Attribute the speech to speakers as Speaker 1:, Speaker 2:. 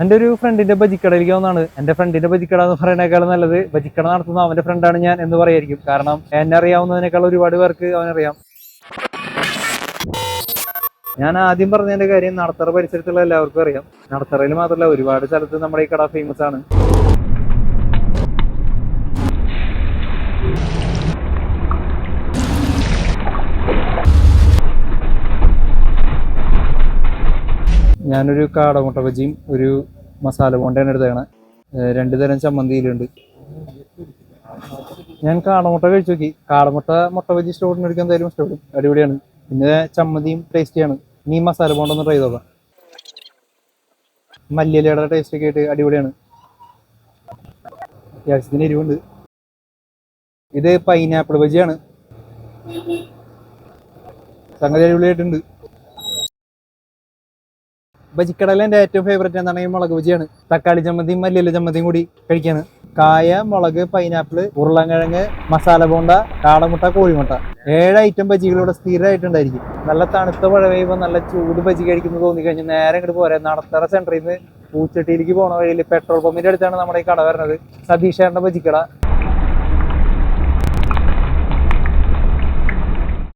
Speaker 1: എന്റെ ഒരു ഫ്രണ്ടിന്റെ ബജിക്കടയിലേക്ക് വന്നാണ് എന്റെ ഫ്രണ്ടിന്റെ ബജിക്കട എന്ന് പറയുന്നതിനേക്കാൾ നല്ലത് ബജിക്കട നടത്തുന്ന അവന്റെ ഫ്രണ്ടാണ് ഞാൻ എന്ന് പറയായിരിക്കും. കാരണം എന്നെ അറിയാവുന്നതിനേക്കാൾ ഒരുപാട് പേർക്ക് അവനറിയാം. ഞാൻ ആദ്യം പറഞ്ഞതിന്റെ കാര്യം നടത്തറ പരിസരത്തുള്ള എല്ലാവർക്കും അറിയാം. നടത്തറയിൽ മാത്രമല്ല ഒരുപാട് സ്ഥലത്ത് നമ്മുടെ ഈ കട ഫേമസ് ആണ്. ഞാനൊരു കാടമുട്ട ബജിയും ഒരു മസാല ബോണ്ടയാണ് എടുത്തേക്കണേ. രണ്ടു തരം ചമ്മന്തിയിലുണ്ട്. ഞാൻ കാടമുട്ട കഴിച്ചു നോക്കി. കാടമുട്ട മുട്ട ബജി സ്റ്റോറിന് എടുക്കാൻ എന്തായാലും ഇഷ്ടപ്പെടും. അടിപൊളിയാണ്. പിന്നെ ചമ്മന്തിയും ടേസ്റ്റിയാണ് നീ മസാല ബോണ്ട ഒന്ന് ട്രൈ ചെയ്ത് നോക്കാം. മല്ലിയിലയുടെ ടേസ്റ്റ് ഒക്കെ ആയിട്ട് അടിപൊളിയാണ്. അത്യാവശ്യത്തിന് എരിവുണ്ട്. ഇത് പൈനാപ്പിൾ ബജിയാണ്. സംഗതി അടിപൊളിയായിട്ടുണ്ട്. ബജിക്കടയിലെ എന്റെ ഏറ്റവും ഫേവറേറ്റ് എന്താണ് ഈ മുളക് ബജിയാണ്. തക്കാളി ചമ്മന്തിയും മല്ലിയില ചമ്മന്തിയും കൂടി കഴിക്കാണ്. കായ മുളക് പൈനാപ്പിൾ ഉരുളൻകിഴങ്ങ് മസാല ബോണ്ട കാടമുട്ട കോഴിമുട്ട. ഏഴ് ഐറ്റം ബജികളിവിടെ സ്ഥിരമായിട്ടുണ്ടായിരിക്കും. നല്ല തണുത്ത മഴ പെയ്യുമ്പോൾ നല്ല ചൂട് ബജി തോന്നി കഴിഞ്ഞാൽ നേരെ ഇങ്ങോട്ട് പോരാ. നടത്തറ സെന്ററിൽ നിന്ന് പൂച്ചട്ടിയിലേക്ക് പോണ വഴിയിൽ പെട്രോൾ പമ്പിന്റെ അടുത്താണ് നമ്മുടെ ഈ കട വരുന്നത് സതീഷേറിന്റെ ബജിക്കട.